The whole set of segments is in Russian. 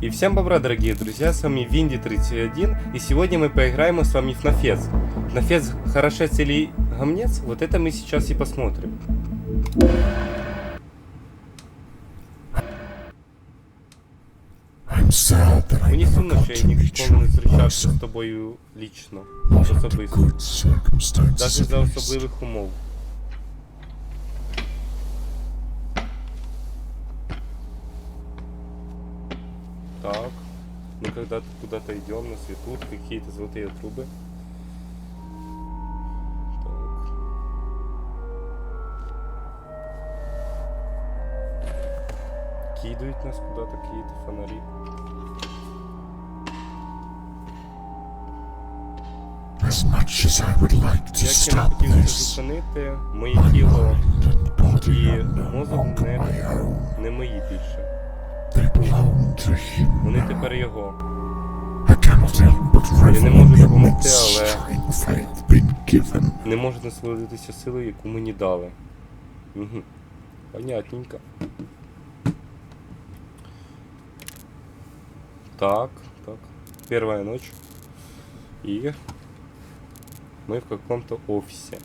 И всем бобра, дорогие друзья, с вами Винди31, и сегодня мы поиграем с вами в Нафес. Нафес хорошец или гомнец? Вот это мы сейчас и посмотрим. I'm sad that I Мені never сумно, got що я to meet ніколи Мы когда-то куда-то идем на свету, какие-то золотые трубы. Так. Кидают нас куда-то, какие-то фонари. As much as I would like to Як я не stop хотів це this, зупинити, моє my тіло mind and body і are no мозок longer не, my own. не мої більше. Вони тепер його. Я не можу допомогти, але-. Не можуть насолодитися силою, яку мені дали. Угу. Понятненько. Так, так. Первая ночь. И мы в каком-то офисе.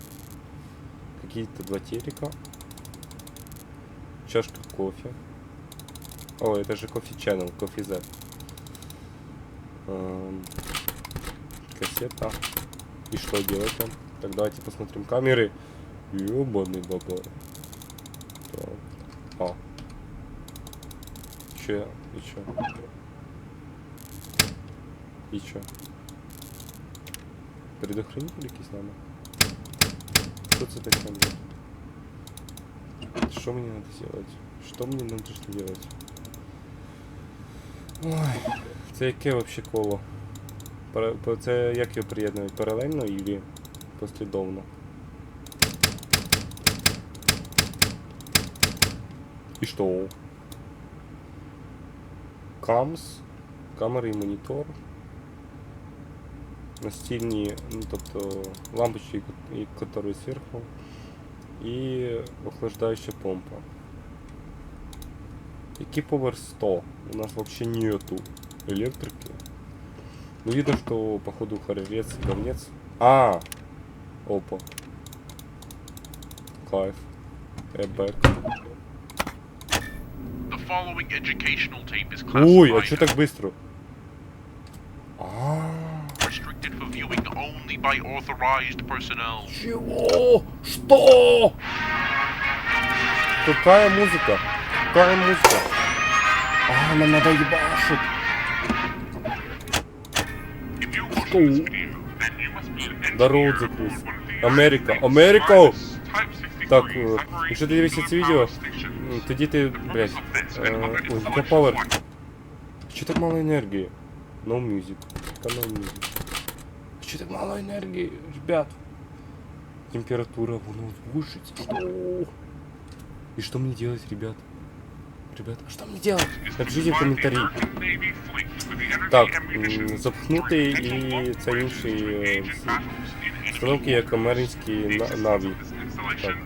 Какие-то два телека. Чашка кофе. О, это же кофе channel, кофе Z. Эм, кассета. И что делать там? Так, давайте посмотрим камеры. Ёбаный бабай. Так. А. Че? И чё? И чё? Предохранитель якийсь надо? Что такое, блядь? Что мне надо сделать? Что мне надо делать? Ой, це яке вообще коло? Це як його приєднують? Паралельно или послідовно? І що? Камс, камери і монітор. Настільні, ну тобто лампочки, які зверху. І охлаждаюча помпа. Який поверх 100? У нас вообще нету электрики. Ну видно, что походу хоревец, говнец. А! Опа. Кайф. Эбэк. Ой, а чё так быстро? А. Чего? Что? Какая музыка? Музыка? А, нам надо one of the Америка, Америка! Type 63 Так, якщо ти дивишся це відео, power тоді ти, блядь, е, other ой, яка like Чё так мало энергии? No music. No music? Чё так мало энергии, ребят? Температура воно. Что? И что мне делать, ребят? Ребят, а что мне делать? is Напишите в by the комментарии. American Navy fleet with the energy Так, ammunition м, запхнути for potential і long це range інші to е, engage in всі battles in enemy установки, як американські The на- existence наві. of this installation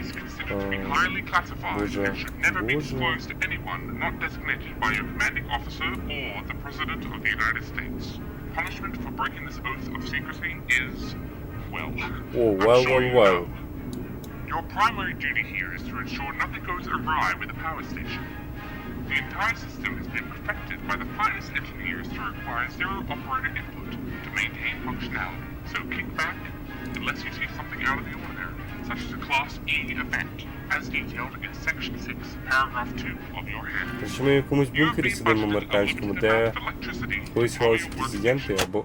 is considered to be Uh, highly classified Боже, and should never be Боже. disclosed to anyone not designated by your commanding officer or the President of the United States. Punishment for breaking this oath of secrecy is, well, Oh, I'm well, sure well, you well. know. Your primary duty here is to ensure nothing goes awry with the power station. The entire system has been perfected by the finest engineers to require zero operator input to maintain functionality. So kick back unless you see something out of the ordinary, such as a Class E event, as detailed in Section 6, Paragraph 2 of your handbook. Якщо ми в якомусь You have бункері been сидимо budgeted a американському, limited де amount of electricity колись to ховались power your президенти workstation. або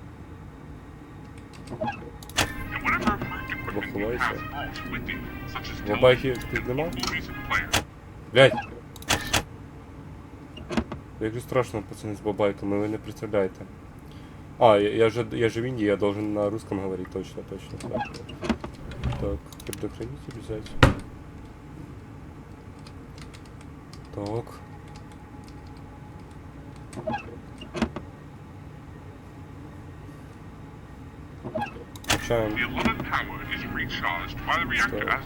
And Movies and player, Блять! Як же страшно, пацани, з бабайками, ви не представляєте. А, я, я же я же в Индии, я должен на русском говорить, точно, точно. Так, так предохранитель взять. Так. Okay. as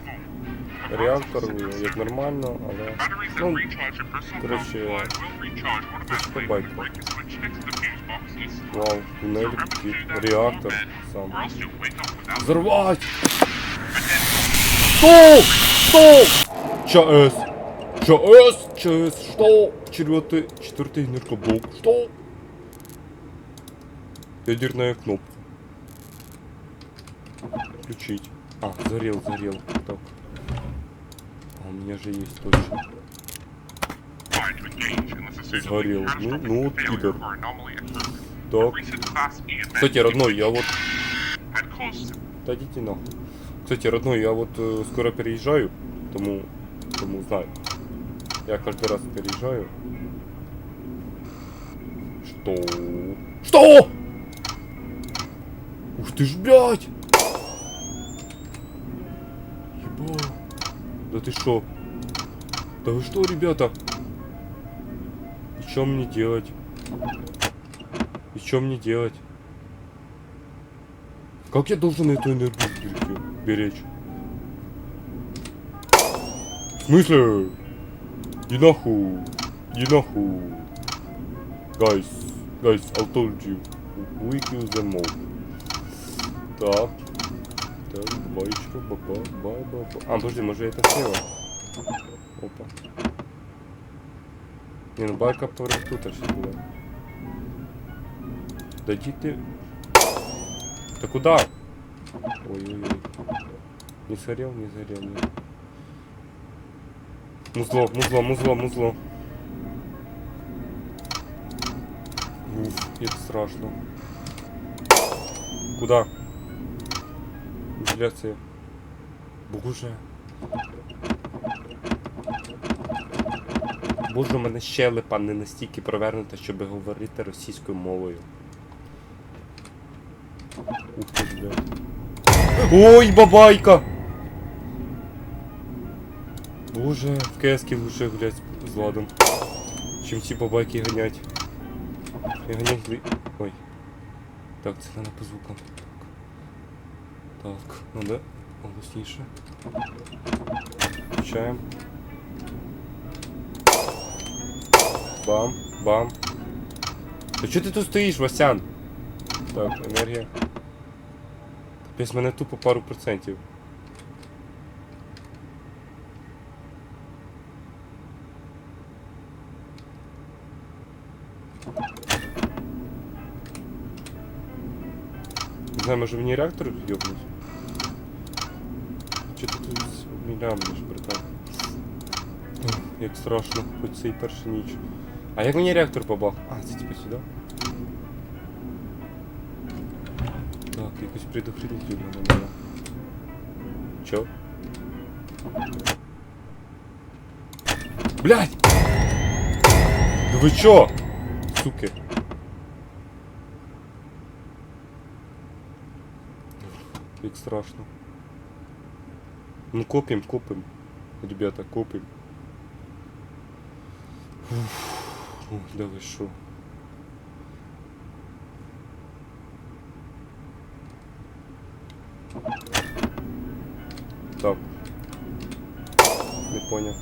normal. реактор, як нормально, але. Batteries that Ну, recharge your personal power коротше, supply will recharge automatically байка. when you break a switch next to the fuse box is Вау, тунель, кіт, реактор сам. or else you'll wake up without Взорвать! Стоп! Стоп! ЧАЭС! ЧАЭС! ЧАЭС! Что? Четвертый, четвертый энергоблок. Что? Ядерная кнопка. Включить. А, зарел, зарел. Так. А у меня же есть точно. Сгорел. Ну, ну вот пидор. Так. Кстати, родной, я вот... Да идите нахуй. Кстати, родной, я вот э, скоро переезжаю, тому, тому знаю. Я каждый раз переезжаю. Что? Что? Ух ты ж, блядь! Да ты что? Да вы что, ребята? И что мне делать? И что мне делать? Как я должен эту энергию беречь-? В смысле? Иди нахуй. Иди нахуй. Guys, guys, I told you. We kill them all. Так. Так, баечка, баба, бай, баба. А, подожди, может это слева? Опа. Не, ну байка поверх тут сейчас была. Да ты... Да куда? Ой-ой-ой. Не сгорел, не сгорел, нет. Музло, музло, музло, музло. Уф, это страшно. Куда? Вентиляция. Боже. Боже, у мене щелепа не настільки провернута, щоб говорити російською мовою. Ух блядь. Ой, бабайка! Боже, в КС лучше гулять з ладом. Чим ці бабайки ганять. І ганять. Ой. Так, це треба по звукам. Так. Так, надо голосніше. Включаємо. Бам, бам. Та чого ти тут стоїш, Васян? Так, енергія. Капець, мене тупо пару процентів. Не знаю, може мені реактор йобнуть? Чи ти тут мілямнеш, братан? Ох, Як страшно, хоч це і перша ніч. А як мені реактор побах? А, це типа сюди? Так, якось предохранитель надо було. Чо? Блять! Да ви чо? Суки. Як страшно. Ну копим, копим. Ребята, копим. Уф, Ой, що? Так. Не понял.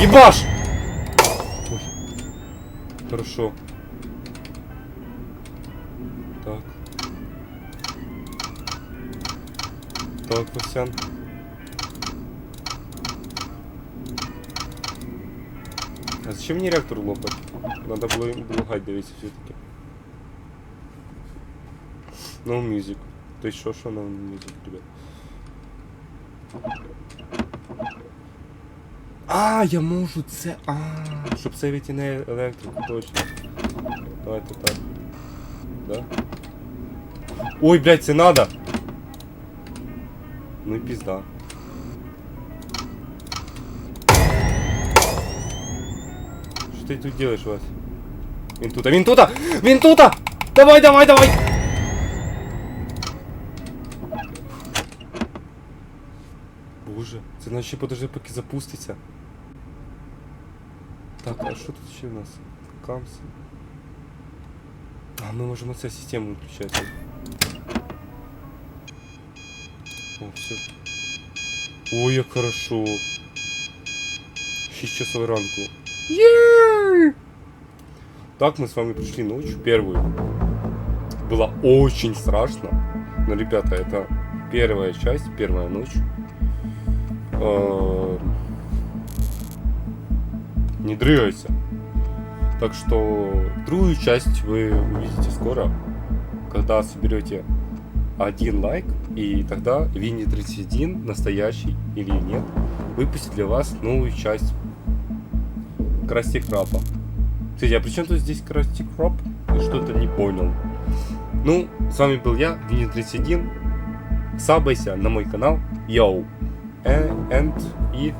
Ебаш! Ой. Хорошо. Так, Васян. А зачем мне реактор лопать? Надо было им благать, дивіться все-таки. No music. То есть что, что no music, ребят? А, я можу це. А, щоб сейвити на електрику, точно. Давайте так. Да? Ой, блядь, це надо! Ну и пизда. Что ты тут делаешь, Вась? Він тут, він тут! Він тут! Давай, давай, давай! Боже, це наче подожди, поки запуститься. Так, а що тут ще у нас? Камс. А, ми можемо цю систему включати. О, все. Ой, як хорошо. 6 часов ранку. Є! Так мы с вами пришли ночь первую. Было очень страшно. Но, ребята, это первая часть, первая ночь. Э, Не дрыгайся. Так что другую часть вы увидите скоро, когда соберете один лайк, и тогда Винни 31, настоящий или нет, выпустит для вас новую часть Красти Крапа. Кстати, а при чем тут здесь Красти Крап? Я что-то не понял. Ну, с вами был я, Винни 31. Сабайся на мой канал, йоу. Э, and, и,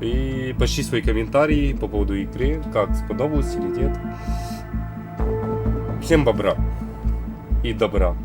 и почти свои комментарии по поводу игры, как сподобалось или нет. Всем бобра и добра.